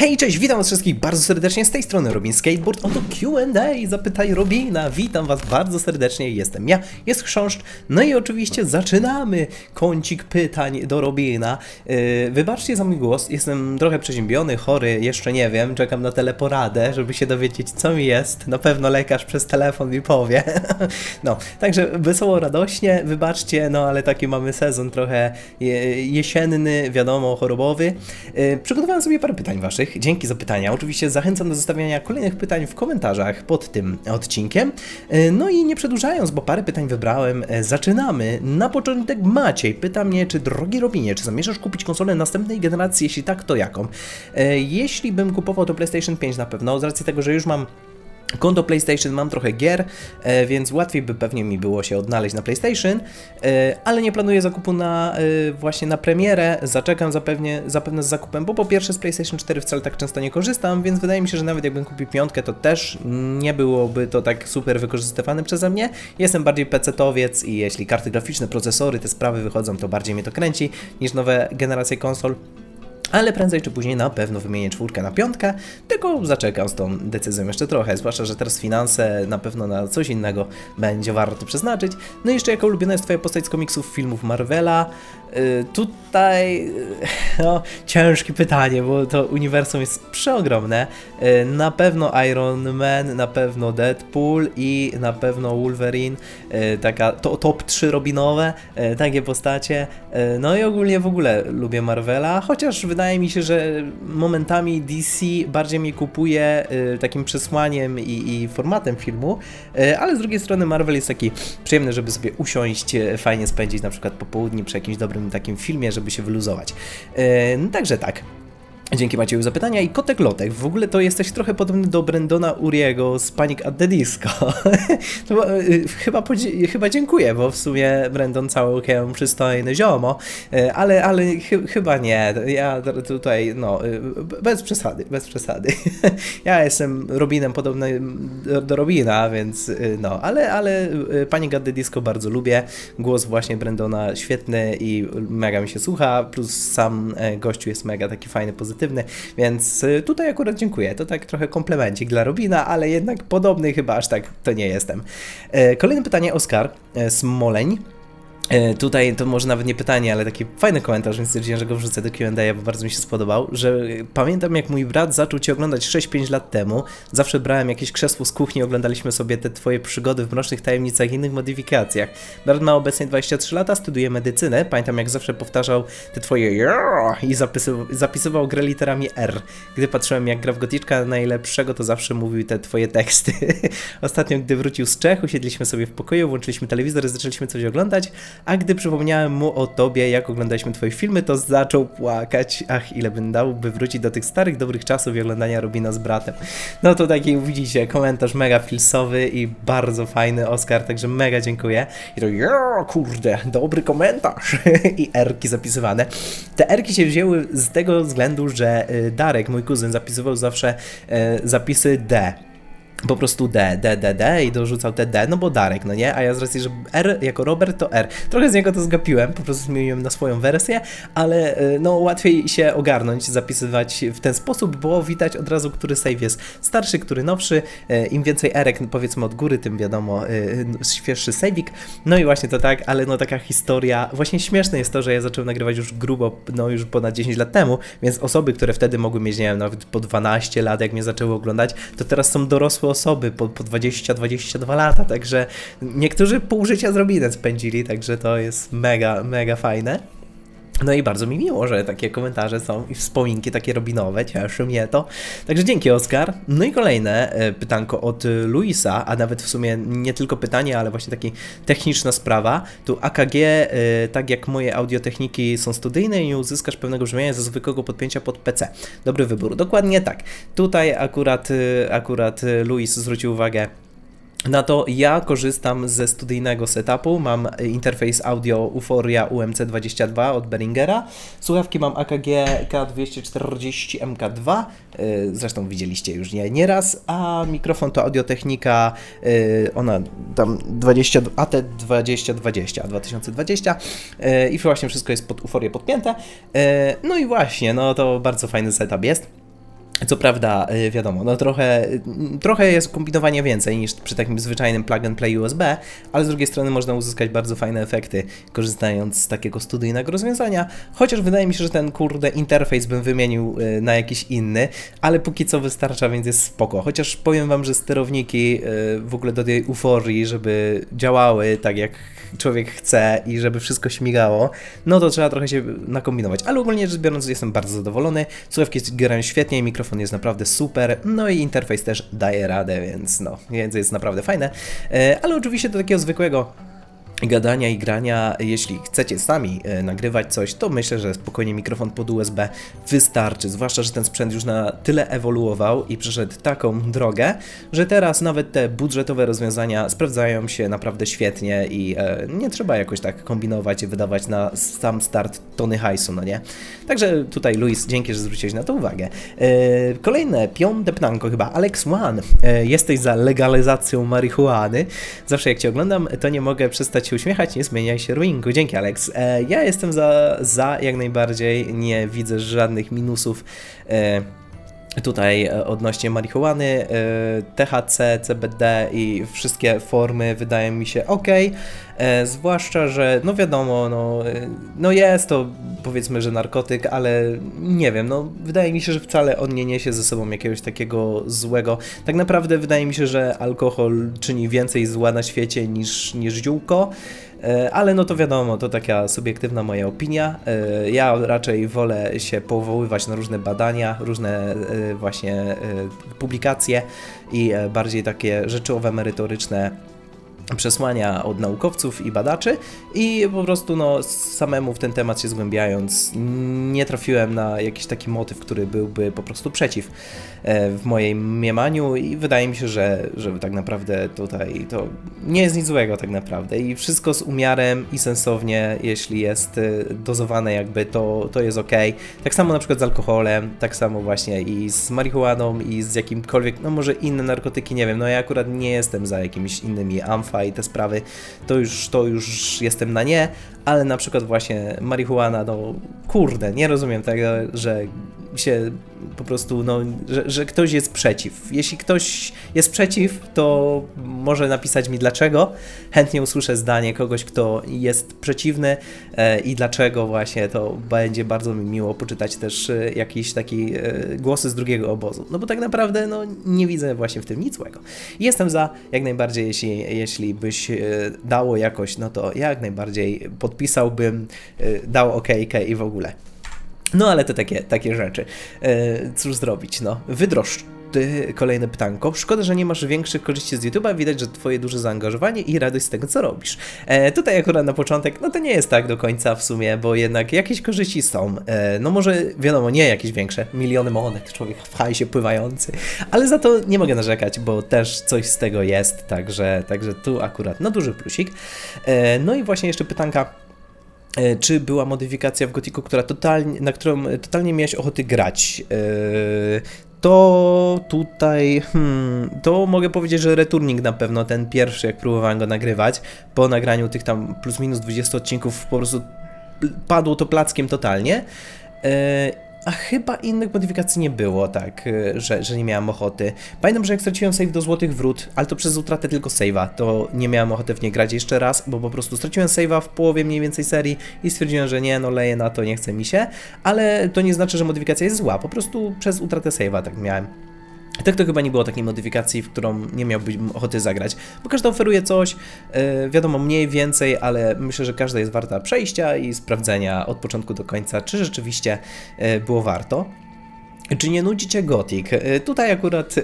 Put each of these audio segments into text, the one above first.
Hej, cześć, witam was wszystkich bardzo serdecznie z tej strony Robin Skateboard. Oto Q&A, zapytaj Robina. Witam was bardzo serdecznie, jestem ja, jest chrząszcz. No i oczywiście zaczynamy kącik pytań do Robina. Yy, wybaczcie za mój głos, jestem trochę przeziębiony, chory, jeszcze nie wiem, czekam na teleporadę, żeby się dowiedzieć co mi jest. Na pewno lekarz przez telefon mi powie. no, także wesoło, radośnie, wybaczcie, no ale taki mamy sezon trochę je- jesienny, wiadomo, chorobowy. Yy, przygotowałem sobie parę pytań waszych. Dzięki za pytania. Oczywiście zachęcam do zostawiania kolejnych pytań w komentarzach pod tym odcinkiem. Yy, No i nie przedłużając, bo parę pytań wybrałem, yy, zaczynamy. Na początek Maciej pyta mnie, czy drogi Robinie, czy zamierzasz kupić konsolę następnej generacji? Jeśli tak, to jaką? Yy, Jeśli bym kupował to PlayStation 5 na pewno, z racji tego, że już mam Konto PlayStation mam trochę gier, e, więc łatwiej by pewnie mi było się odnaleźć na PlayStation, e, ale nie planuję zakupu na e, właśnie na premierę. Zaczekam zapewne, zapewne z zakupem, bo po pierwsze z PlayStation 4 wcale tak często nie korzystam, więc wydaje mi się, że nawet jakbym kupił piątkę, to też nie byłoby to tak super wykorzystywane przeze mnie. Jestem bardziej PC-towiec i jeśli karty graficzne, procesory, te sprawy wychodzą, to bardziej mnie to kręci niż nowe generacje konsol. Ale prędzej czy później na pewno wymienię czwórkę na piątkę, tylko zaczekam z tą decyzją jeszcze trochę, zwłaszcza, że teraz finanse na pewno na coś innego będzie warto przeznaczyć. No i jeszcze jaka ulubiona jest Twoja postać z komiksów, filmów Marvela? Yy, tutaj yy, no, ciężkie pytanie, bo to uniwersum jest przeogromne. Yy, na pewno Iron Man, na pewno Deadpool i na pewno Wolverine, yy, taka to, top 3 Robinowe, yy, takie postacie. Yy, no i ogólnie w ogóle lubię Marvela, chociaż wydaje mi się, że momentami DC bardziej mnie kupuje yy, takim przesłaniem i, i formatem filmu, yy, ale z drugiej strony Marvel jest taki przyjemny, żeby sobie usiąść, yy, fajnie spędzić na przykład popołudnie przy jakimś dobrym takim filmie, żeby się wyluzować. No także tak. Dzięki Macieju za pytania i Kotek Lotek. W ogóle to jesteś trochę podobny do Brendona Uriego z Panic at the Disco. to, y, chyba, chyba dziękuję, bo w sumie Brendon całkiem przystojny ziomo, y, ale, ale chy- chyba nie. Ja tutaj, no, y, bez przesady, bez przesady. ja jestem Robinem podobny do, do Robina, więc y, no, ale, ale y, Panic at the Disco bardzo lubię. Głos właśnie Brendona świetny i mega mi się słucha, plus sam e, gościu jest mega taki fajny, pozytywny, więc y, tutaj akurat dziękuję. To tak trochę komplemencik dla Robina, ale jednak podobny chyba aż tak to nie jestem. E, Kolejne pytanie, Oskar e, Smoleń. E, Tutaj to może nawet nie pytanie, ale taki fajny komentarz, więc stwierdziłem, że go wrzucę do Q&A, bo bardzo mi się spodobał, że e, pamiętam jak mój brat zaczął Cię oglądać 6-5 lat temu, zawsze brałem jakieś krzesło z kuchni, oglądaliśmy sobie te Twoje przygody w Mrocznych Tajemnicach i innych modyfikacjach. Brat ma obecnie 23 lata, studiuje medycynę, pamiętam jak zawsze powtarzał te Twoje i zapisywał, zapisywał grę literami R. Gdy patrzyłem jak gra w Goticzka najlepszego, to zawsze mówił te Twoje teksty. Ostatnio, gdy wrócił z Czech, usiedliśmy sobie w pokoju, włączyliśmy telewizor i zaczęliśmy coś oglądać, a gdy przypomniałem mu o tobie, jak oglądaliśmy twoje filmy, to zaczął płakać. Ach, ile bym dał, by wrócić do tych starych, dobrych czasów i oglądania Robina z bratem. No to taki, widzicie, komentarz mega filsowy i bardzo fajny, Oskar, także mega dziękuję. I to, ja, kurde, dobry komentarz. I erki zapisywane. Te erki się wzięły z tego względu, że y, Darek, mój kuzyn, zapisywał zawsze y, zapisy D po prostu D, D, D, D i dorzucał te D, no bo Darek, no nie? A ja z racji, że R jako Robert to R. Trochę z niego to zgapiłem, po prostu zmieniłem na swoją wersję, ale y, no łatwiej się ogarnąć, zapisywać w ten sposób, bo widać od razu, który save jest starszy, który nowszy. Y, Im więcej erek, powiedzmy od góry, tym wiadomo, y, świeższy saveik. No i właśnie to tak, ale no taka historia, właśnie śmieszne jest to, że ja zacząłem nagrywać już grubo, no już ponad 10 lat temu, więc osoby, które wtedy mogły mieć, nie wiem, nawet po 12 lat, jak mnie zaczęły oglądać, to teraz są dorosłe osoby po, po 20-22 lata, także niektórzy pół życia z spędzili, także to jest mega, mega fajne. No i bardzo mi miło, że takie komentarze są i wspominki takie robinowe, cieszy mnie to. Także dzięki Oskar. No i kolejne e, pytanko od Luisa, a nawet w sumie nie tylko pytanie, ale właśnie taka techniczna sprawa. Tu AKG, e, tak jak moje audiotechniki są studyjne i nie uzyskasz pewnego brzmienia ze zwykłego podpięcia pod PC. Dobry wybór. Dokładnie tak. Tutaj akurat, e, akurat Luis zwrócił uwagę na to ja korzystam ze studyjnego setupu. Mam interfejs audio Euphoria UMC22 od Behringera. Słuchawki mam AKG K240 MK2. y, Zresztą widzieliście już nie nieraz. A mikrofon to Audiotechnika. y, Ona tam 20, AT2020 2020. y, I właśnie wszystko jest pod Euphorię podpięte. No i właśnie, no to bardzo fajny setup jest. Co prawda, y, wiadomo, no trochę, y, trochę jest kombinowania więcej niż przy takim zwyczajnym plug and play USB, ale z drugiej strony można uzyskać bardzo fajne efekty korzystając z takiego studyjnego rozwiązania, chociaż wydaje mi się, że ten kurde interfejs bym wymienił y, na jakiś inny, ale póki co wystarcza, więc jest spoko. Chociaż powiem Wam, że sterowniki w ogóle do tej euforii, żeby działały tak jak człowiek chce i żeby wszystko śmigało, no to trzeba trochę się nakombinować. Ale ogólnie rzecz biorąc jestem bardzo zadowolony, słuchawki grają świetnie, mikrofon jest naprawdę super, no i interfejs też daje radę, więc no, więc jest naprawdę fajne. E, ale oczywiście do takiego zwykłego gadania i grania, jeśli chcecie sami e, nagrywać coś, to myślę, że spokojnie mikrofon pod USB wystarczy. Zwłaszcza, że ten sprzęt już na tyle ewoluował i przeszedł taką drogę, że teraz nawet te budżetowe rozwiązania sprawdzają się naprawdę świetnie i e, nie trzeba jakoś tak kombinować i wydawać na sam start tony hajsu, no nie? Także tutaj, Luis, dzięki, że zwróciłeś na to uwagę. E, kolejne, piąte pytanko chyba. Alex One, e, jesteś za legalizacją marihuany? Zawsze jak Cię oglądam, to nie mogę przestać się uśmiechać, nie zmieniaj się ruinku. Dzięki, Alex. E, ja jestem za, za jak najbardziej, nie widzę żadnych minusów. Tutaj e, odnośnie marihuany, e, THC, CBD i wszystkie formy wydają mi się ok, e, zwłaszcza, że no wiadomo, no, no jest to powiedzmy, że narkotyk, ale nie wiem, no wydaje mi się, że wcale on nie niesie ze sobą jakiegoś takiego złego. Tak naprawdę wydaje mi się, że alkohol czyni więcej zła na świecie niż, niż ziółko. E, ale no to wiadomo, to taka subiektywna moja opinia. E, ja raczej wolę się powoływać na różne badania, różne e, właśnie publikacje i bardziej takie rzeczowe, merytoryczne przesłania od naukowców i badaczy i po prostu no, samemu w ten temat się zgłębiając nie trafiłem na jakiś taki motyw, który byłby po prostu przeciw e, w mojej mniemaniu i wydaje mi się, że, że tak naprawdę tutaj to nie jest nic złego tak naprawdę i wszystko z umiarem i sensownie, jeśli jest e, dozowane jakby to, to jest ok. Tak samo na przykład z alkoholem, tak samo właśnie i z marihuaną i z jakimkolwiek, no może inne narkotyki, nie wiem, no ja akurat nie jestem za jakimiś innymi amfa i te sprawy, to już, to już jestem na nie, ale na przykład właśnie marihuana, no kurde, nie rozumiem tego, że się po prostu, no, że, że ktoś jest przeciw. Jeśli ktoś jest przeciw, to może napisać mi dlaczego. Chętnie usłyszę zdanie kogoś, kto jest przeciwny e, i dlaczego właśnie to będzie bardzo mi miło poczytać też e, jakieś takie e, głosy z drugiego obozu. No bo tak naprawdę no, nie widzę właśnie w tym nic złego. Jestem za jak najbardziej, jeśli, jeśli byś e, dało jakoś, no to jak najbardziej podpisałbym, e, dał okejkę i w ogóle. No ale to takie, takie rzeczy. E, cóż zrobić, no. Wydroszcz kolejne pytanko. Szkoda, że nie masz większych korzyści z YouTube'a, widać, że twoje duże zaangażowanie i radość z tego, co robisz. E, tutaj akurat na początek, no to nie jest tak do końca w sumie, bo jednak jakieś korzyści są. E, no może, wiadomo, nie jakieś większe, miliony monet, człowiek w hajsie pływający, ale za to nie mogę narzekać, bo też coś z tego jest, także, także tu akurat, no duży plusik. E, no i właśnie jeszcze pytanka czy była modyfikacja w Gotiku, która totalnie, na którą totalnie miałeś ochoty grać? E, to tutaj, hmm, to mogę powiedzieć, że Returning na pewno, ten pierwszy, jak próbowałem go nagrywać, po nagraniu tych tam plus minus 20 odcinków po prostu padło to plackiem totalnie. A chyba innych modyfikacji nie było, tak, y, że, że nie miałem ochoty. Pamiętam, że jak straciłem save do Złotych Wrót, ale to przez utratę tylko save'a, to nie miałem ochoty w nie grać jeszcze raz, bo po prostu straciłem save'a w połowie mniej więcej serii i stwierdziłem, że nie, no leję na to, nie chce mi się, ale to nie znaczy, że modyfikacja jest zła, po prostu przez utratę save'a tak miałem. Tak to chyba nie było takiej modyfikacji, w którą nie miałbym ochoty zagrać, bo każda oferuje coś, yy, wiadomo, mniej, więcej, ale myślę, że każda jest warta przejścia i sprawdzenia od początku do końca, czy rzeczywiście yy, było warto. Czy nie nudzi cię Gothic? E, tutaj akurat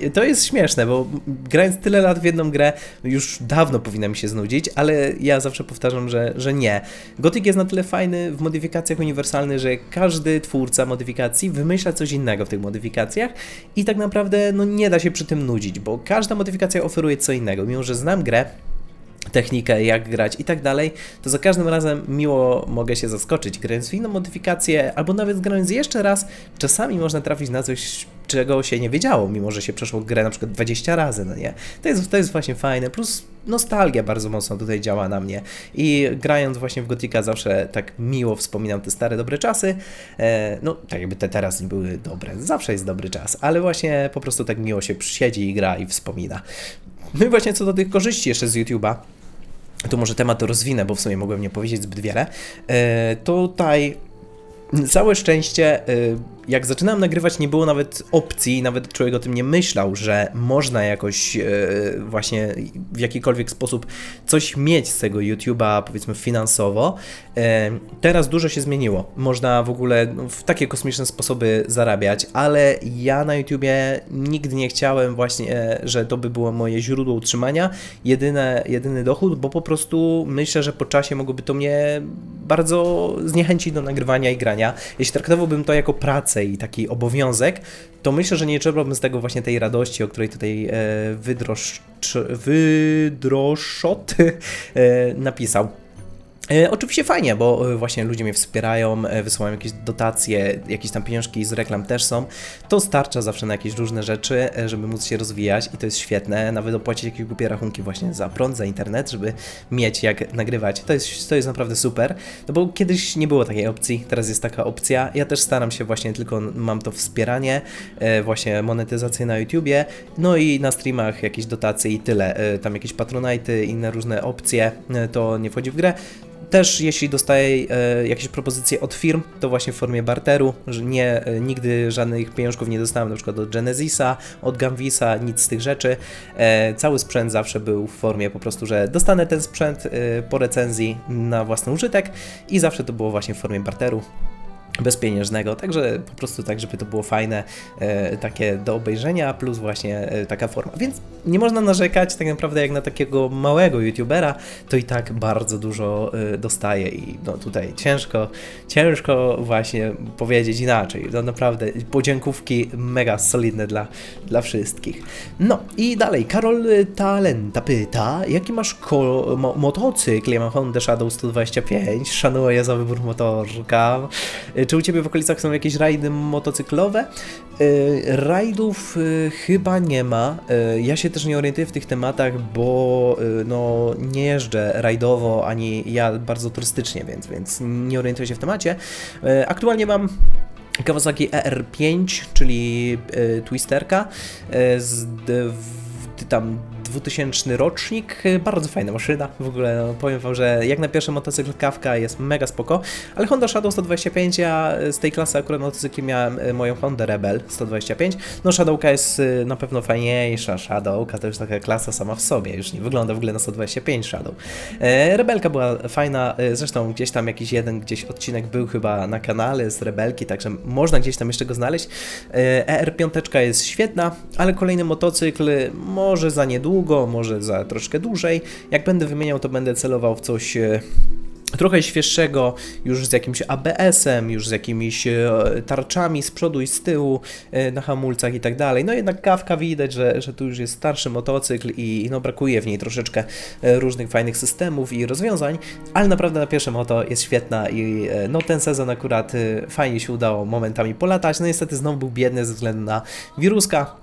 e, to jest śmieszne, bo grając tyle lat w jedną grę, już dawno powinna mi się znudzić, ale ja zawsze powtarzam, że, że nie. Gothic jest na tyle fajny w modyfikacjach uniwersalnych, że każdy twórca modyfikacji wymyśla coś innego w tych modyfikacjach i tak naprawdę no, nie da się przy tym nudzić, bo każda modyfikacja oferuje co innego. Mimo, że znam grę, technikę, jak grać i tak dalej, to za każdym razem miło mogę się zaskoczyć, grając w inną modyfikację, albo nawet grając jeszcze raz, czasami można trafić na coś czego się nie wiedziało, mimo że się przeszło grę na przykład 20 razy, no nie? To jest, to jest właśnie fajne, plus nostalgia bardzo mocno tutaj działa na mnie i grając właśnie w Gotika zawsze tak miło wspominam te stare dobre czasy, e, no tak jakby te teraz nie były dobre, zawsze jest dobry czas, ale właśnie po prostu tak miło się siedzi i gra i wspomina. No i właśnie co do tych korzyści jeszcze z YouTube'a, tu może temat rozwinę, bo w sumie mogłem nie powiedzieć zbyt wiele. E, tutaj całe szczęście, y, jak zaczynałem nagrywać, nie było nawet opcji, nawet człowiek o tym nie myślał, że można jakoś y, właśnie w jakikolwiek sposób coś mieć z tego YouTube'a, powiedzmy finansowo. Y, teraz dużo się zmieniło. Można w ogóle no, w takie kosmiczne sposoby zarabiać, ale ja na YouTubie nigdy nie chciałem właśnie, że to by było moje źródło utrzymania, jedyne, jedyny dochód, bo po prostu myślę, że po czasie mogłoby to mnie bardzo zniechęcić do nagrywania i grania. Jeśli traktowałbym to jako pracę i taki obowiązek, to myślę, że nie czerpałbym z tego właśnie tej radości, o której tutaj e, wydroszcz, wydroszot e, napisał. E, oczywiście fajnie, bo e, właśnie ludzie mnie wspierają, e, wysyłają jakieś dotacje, jakieś tam pieniążki z reklam też są. To starcza zawsze na jakieś różne rzeczy, żeby móc się rozwijać i to jest świetne. Nawet opłacić jakieś głupie rachunki właśnie za prąd, za internet, żeby mieć jak nagrywać. To jest, to jest naprawdę super, no bo kiedyś nie było takiej opcji, teraz jest taka opcja. Ja też staram się właśnie, tylko mam to wspieranie, właśnie monetyzację na YouTubie, no i na streamach jakieś dotacje i tyle. Tam jakieś patronajty, inne różne opcje, to nie wchodzi w grę. Też jeśli dostaję e, jakieś propozycje od firm, to właśnie w formie barteru, że nie, e, nigdy żadnych pieniążków nie dostałem, na przykład od Genesisa, od Gamvisa, nic z tych rzeczy. E, cały sprzęt zawsze był w formie po prostu, że dostanę ten sprzęt po recenzji na własny użytek i zawsze to było właśnie w formie barteru bezpieniężnego, także po prostu tak, żeby to było fajne, e, takie do obejrzenia, plus właśnie e, taka forma. Więc nie można narzekać tak naprawdę jak na takiego małego youtubera, to i tak bardzo dużo e, dostaje i no tutaj ciężko, ciężko właśnie powiedzieć inaczej. No naprawdę podziękówki mega solidne dla, dla wszystkich. No i dalej, Karol Talenta pyta, jaki masz mo- motocykl? Ja mam Honda Shadow 125, szanuję za wybór motorka. Czy u Ciebie w okolicach są jakieś rajdy motocyklowe? Yy, rajdów yy, chyba nie ma. Ja się też nie orientuję w tych tematach, bo no, nie jeżdżę rajdowo, ani ja bardzo turystycznie, więc, więc nie orientuję się w temacie. Aktualnie mam Kawasaki ER5, czyli twisterka z tam 2000 rocznik, bardzo fajna maszyna, w ogóle no, powiem wam, że jak na pierwszy motocykl Kawka jest mega spoko, ale Honda Shadow 125, ja z tej klasy akurat motocykli miałem e, moją Honda Rebel 125, no Shadowka jest e, na pewno fajniejsza, Shadowka to już taka klasa sama w sobie, już nie wygląda w ogóle na 125 Shadow. E, Rebelka była fajna, zresztą gdzieś tam jakiś jeden gdzieś odcinek był chyba na kanale z Rebelki, także można gdzieś tam jeszcze go znaleźć. E, ER5 jest świetna, ale kolejny motocykl może za niedługo, może za troszkę dłużej. Jak będę wymieniał, to będę celował w coś e, trochę świeższego, już z jakimś ABS-em, już z jakimiś e, tarczami z przodu i z tyłu e, na hamulcach i tak dalej. No jednak kawka widać, że, że tu już jest starszy motocykl i no brakuje w niej troszeczkę różnych fajnych systemów i rozwiązań, ale naprawdę na pierwsze moto jest świetna i no ten sezon akurat fajnie się udało momentami polatać. No niestety znowu był biedny ze względu na wiruska,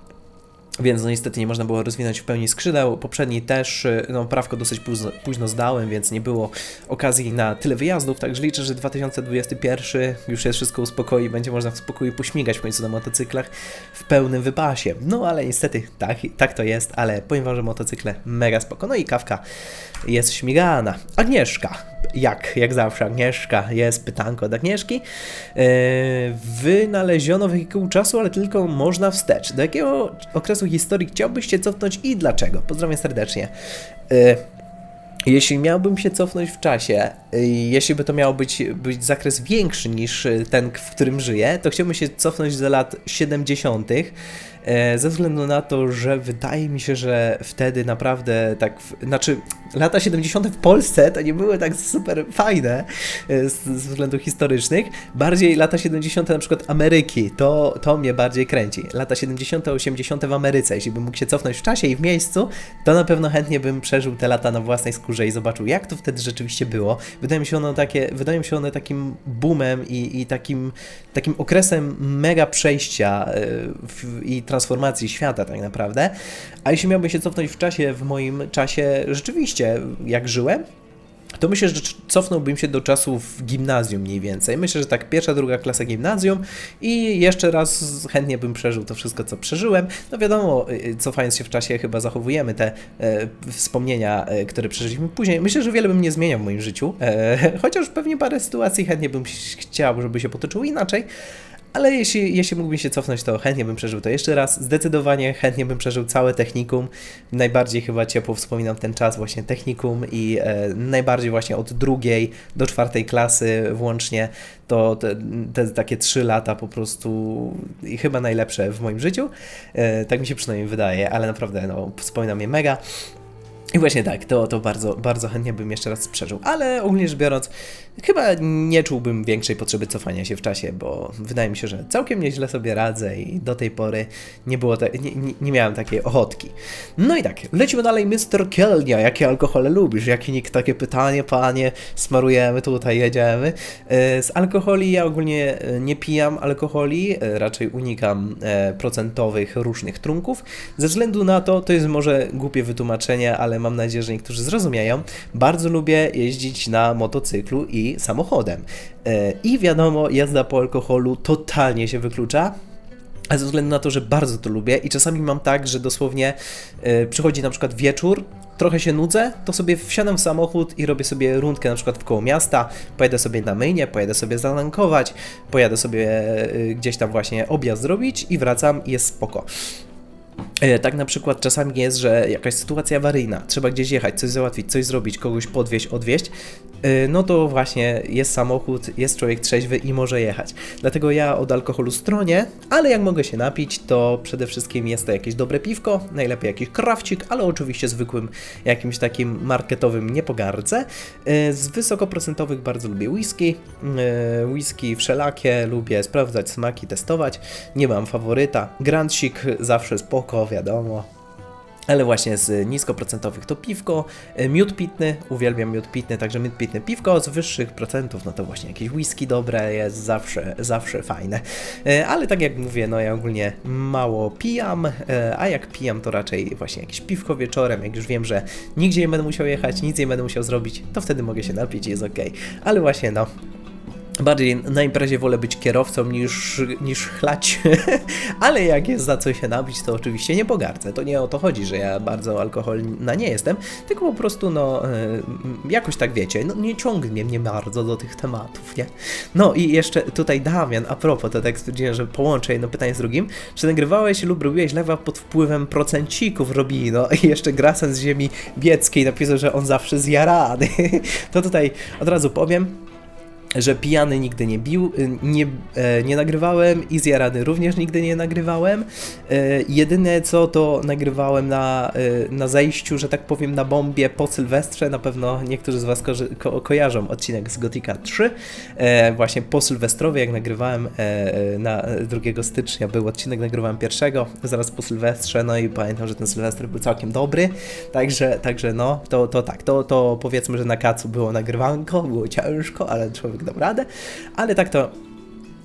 więc no niestety nie można było rozwinąć w pełni skrzydeł. Poprzedni też, y, no prawko dosyć późno, zdałem, więc nie było okazji na tyle wyjazdów, także liczę, że 2021 już jest wszystko uspokoi, będzie można w spokoju pośmigać w końcu na motocyklach w pełnym wypasie. No ale niestety tak, tak to jest, ale powiem wam, że motocykle mega spoko. No i kawka jest śmigana. Agnieszka, jak, jak zawsze Agnieszka, jest pytanko od Agnieszki. Yy, wynaleziono wehikuł czasu, ale tylko można wstecz. Do jakiego okresu historii chciałbyście cofnąć i dlaczego? Pozdrawiam serdecznie. Yy, jeśli miałbym się cofnąć w czasie, y, jeśli by to miał być, być zakres większy niż y, ten, w którym żyję, to chciałbym się cofnąć do lat 70., e, ze względu na to, że wydaje mi się, że wtedy naprawdę tak, znaczy lata 70. w Polsce to nie były tak super fajne e, z, względów historycznych, bardziej lata 70. na przykład Ameryki, to, to mnie bardziej kręci. Lata 70., 80. w Ameryce, jeśli bym mógł się cofnąć w czasie i w miejscu, to na pewno chętnie bym przeżył te lata na własnej skórze i zobaczył, jak to wtedy rzeczywiście było. Wydaje mi się ono takie, wydaje mi się one takim boomem i, i takim, takim okresem mega przejścia e, i transformacji świata tak naprawdę. A jeśli miałbym się cofnąć w czasie, w moim czasie rzeczywiście, jak żyłem, to myślę, że cofnąłbym się do czasów gimnazjum mniej więcej. Myślę, że tak pierwsza, druga klasa gimnazjum i jeszcze raz chętnie bym przeżył to wszystko, co przeżyłem. No wiadomo, y, cofając się w czasie chyba zachowujemy te e, wspomnienia, e, które przeżyliśmy później. Myślę, że wiele bym nie zmieniał w moim życiu, e, chociaż pewnie parę sytuacji chętnie bym chciał, żeby się potoczyły inaczej. Ale jeśli, jeśli mógłbym się cofnąć, to chętnie bym przeżył to jeszcze raz. Zdecydowanie chętnie bym przeżył całe technikum. Najbardziej chyba ciepło wspominam ten czas właśnie technikum i e, najbardziej właśnie od drugiej do czwartej klasy włącznie to te, te takie trzy lata po prostu chyba najlepsze w moim życiu. E, tak mi się przynajmniej wydaje, ale naprawdę no, wspominam je mega. I właśnie tak, to, to bardzo, bardzo chętnie bym jeszcze raz przeżył, ale ogólnie rzecz biorąc, chyba nie czułbym większej potrzeby cofania się w czasie, bo wydaje mi się, że całkiem nieźle sobie radzę i do tej pory nie było te, nie, nie, miałem takiej ochotki. No i tak, lecimy dalej, Mr. Kelnia, jakie alkohole lubisz? Jakie nikt takie pytanie, panie, smarujemy tutaj, jedziemy. E, z alkoholi ja ogólnie e, nie pijam alkoholi, e, raczej unikam procentowych różnych trunków, ze względu na to, to jest może głupie wytłumaczenie, ale mam nadzieję, że niektórzy zrozumieją. Bardzo lubię jeździć na motocyklu i samochodem. E, I wiadomo, jazda po alkoholu totalnie się wyklucza. A ze względu na to, że bardzo to lubię i czasami mam tak, że dosłownie yy, przychodzi na przykład wieczór, trochę się nudzę, to sobie wsiadam w samochód i robię sobie rundkę na przykład w koło miasta, pojadę sobie na myjnie, pojadę sobie zalankować, pojadę sobie yy, gdzieś tam właśnie objazd zrobić i wracam i jest spoko. E, tak na przykład czasami jest, że jakaś sytuacja awaryjna, trzeba gdzieś jechać, coś załatwić, coś zrobić, kogoś podwieźć, odwieźć, e, no to właśnie jest samochód, jest człowiek trzeźwy i może jechać. Dlatego ja od alkoholu stronię, ale jak mogę się napić, to przede wszystkim jest to jakieś dobre piwko, najlepiej jakiś krawcik, ale oczywiście zwykłym jakimś takim marketowym nie pogardzę. E, z wysokoprocentowych bardzo lubię whisky, whisky wszelakie, lubię sprawdzać smaki, testować, nie mam faworyta, Grandzik zawsze spoko, wiadomo. Ale właśnie z niskoprocentowych to piwko, e, miód pitny, uwielbiam miód pitny, także miód pitny piwko, z wyższych procentów no to właśnie jakieś whisky dobre jest, zawsze, zawsze fajne. E, ale tak jak mówię, no ja ogólnie mało pijam, e, a jak pijam to raczej właśnie jakieś piwko wieczorem, jak już wiem, że nigdzie nie będę musiał jechać, nic nie będę musiał zrobić, to wtedy mogę się napić i jest ok. Ale właśnie no, Bardziej na imprezie wolę być kierowcą niż, niż chlać, ale jak jest za co się nabić, to oczywiście nie pogardzę. To nie o to chodzi, że ja bardzo alkoholna nie jestem, tylko po prostu, no, e, jakoś tak wiecie, no, nie ciągnie mnie bardzo do tych tematów, nie? No i jeszcze tutaj Damian, a propos, to tak stwierdziłem, że połączę jedno pytanie z drugim. Czy nagrywałeś lub robiłeś lewa pod wpływem procencików Robino i jeszcze Grasen z ziemi bieckiej napisał, że on zawsze zjarany. to tutaj od razu powiem, że pijany nigdy nie bił, y, nie, e, nie nagrywałem i zjarany również nigdy nie nagrywałem. E, jedyne co to nagrywałem na, e, na zejściu, że tak powiem, na bombie po Sylwestrze. Na pewno niektórzy z Was ko ko kojarzą odcinek z Gotika 3. E, właśnie po Sylwestrowie, jak nagrywałem na 2 stycznia, był odcinek, nagrywałem pierwszego, zaraz po Sylwestrze, no i pamiętam, że ten Sylwester był całkiem dobry. Także, także no, to, to tak, to, to powiedzmy, że na kacu było nagrywanko, było ciężko, ale człowiek dał radę, ale tak to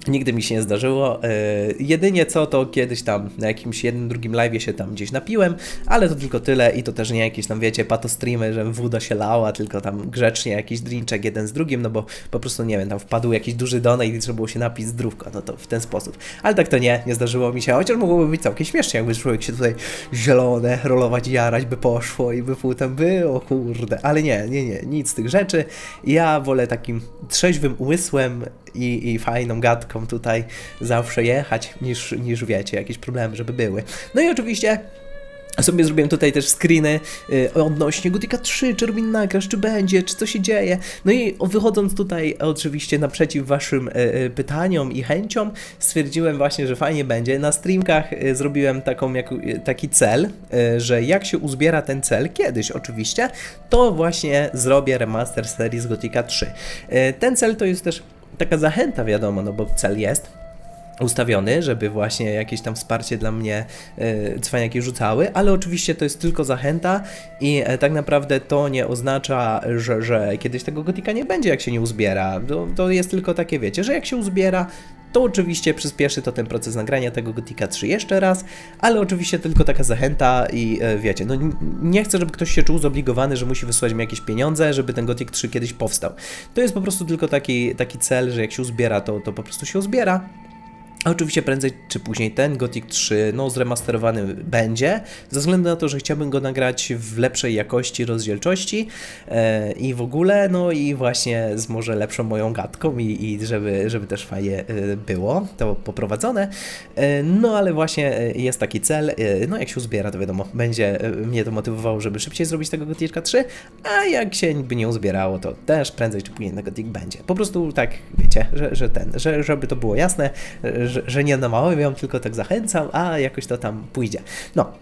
Nigdy mi się nie zdarzyło. Yy, jedynie co to kiedyś tam na jakimś jednym, drugim live'ie się tam gdzieś napiłem, ale to tylko tyle i to też nie jakieś tam, wiecie, pato streamy, że woda się lała, tylko tam grzecznie jakiś drinczek jeden z drugim, no bo po prostu, nie wiem, tam wpadł jakiś duży donate i trzeba było się napić zdrówko, no to w ten sposób. Ale tak to nie, nie zdarzyło mi się, chociaż mogłoby być całkiem śmiesznie, jakby człowiek się tutaj zielone, rolować, jarać by poszło i by potem było, kurde, ale nie, nie, nie, nic z tych rzeczy. Ja wolę takim trzeźwym umysłem i, i fajną gadką tutaj zawsze jechać, niż, niż wiecie, jakieś problemy, żeby były. No i oczywiście Sobie zrobiłem tutaj też screeny y, odnośnie Gotika 3, czy Robin nagrasz, czy będzie, czy co się dzieje. No i wychodząc tutaj oczywiście naprzeciw waszym y, y, pytaniom i chęciom, stwierdziłem właśnie, że fajnie będzie. Na streamkach zrobiłem taką, jak, taki cel, że jak się uzbiera ten cel, kiedyś oczywiście, to właśnie zrobię remaster serii z Gotika 3. Y, ten cel to jest też taka zachęta, wiadomo, no bo cel jest ustawiony, żeby właśnie jakieś tam wsparcie dla mnie e, cwaniaki rzucały, ale oczywiście to jest tylko zachęta i e, tak naprawdę to nie oznacza, że, że kiedyś tego gotika nie będzie, jak się nie uzbiera. To, to jest tylko takie, wiecie, że jak się uzbiera, to oczywiście przyspieszy to ten proces nagrania tego Gotika 3 jeszcze raz, ale oczywiście tylko taka zachęta i e, wiecie, no nie chcę, żeby ktoś się czuł zobligowany, że musi wysłać mi jakieś pieniądze, żeby ten Gotik 3 kiedyś powstał. To jest po prostu tylko taki, taki cel, że jak się uzbiera, to, to po prostu się uzbiera. Oczywiście prędzej czy później ten Gothic 3 no, zremasterowany będzie, ze względu na to, że chciałbym go nagrać w lepszej jakości, rozdzielczości e, i w ogóle, no i właśnie z może lepszą moją gadką i, i żeby, żeby też fajnie e, było to poprowadzone. E, no ale właśnie jest taki cel, no jak się uzbiera, to wiadomo, będzie mnie to motywowało, żeby szybciej zrobić tego Gothica 3, a jak się by nie uzbierało, to też prędzej czy później ten Gothic będzie. Po prostu tak, wiecie, że, że ten, że, żeby to było jasne, że, że nie namawiam, tylko tak zachęcam, a jakoś to tam pójdzie. No.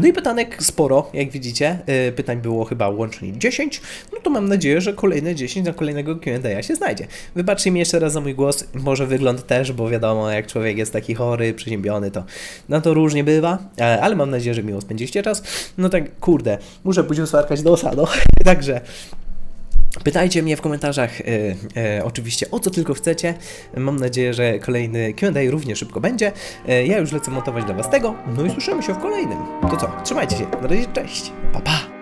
No i pytanek sporo, jak widzicie. Yy, Pytań było chyba łącznie 10. No to mam nadzieję, że kolejne 10 na kolejnego Q&A się znajdzie. Wybaczcie mi jeszcze raz za mój głos, może wygląd też, bo wiadomo, jak człowiek jest taki chory, przeziębiony, to no to różnie bywa, e, ale mam nadzieję, że miło spędziliście czas. No tak, kurde, muszę później usmarkać nosa, no. Także Pytajcie mnie w komentarzach e, e, oczywiście o co tylko chcecie. Mam nadzieję, że kolejny Q&A równie szybko będzie. E, ja już lecę montować dla Was tego. No i słyszymy się w kolejnym. To co? Trzymajcie się. Na razie, cześć. Pa, pa.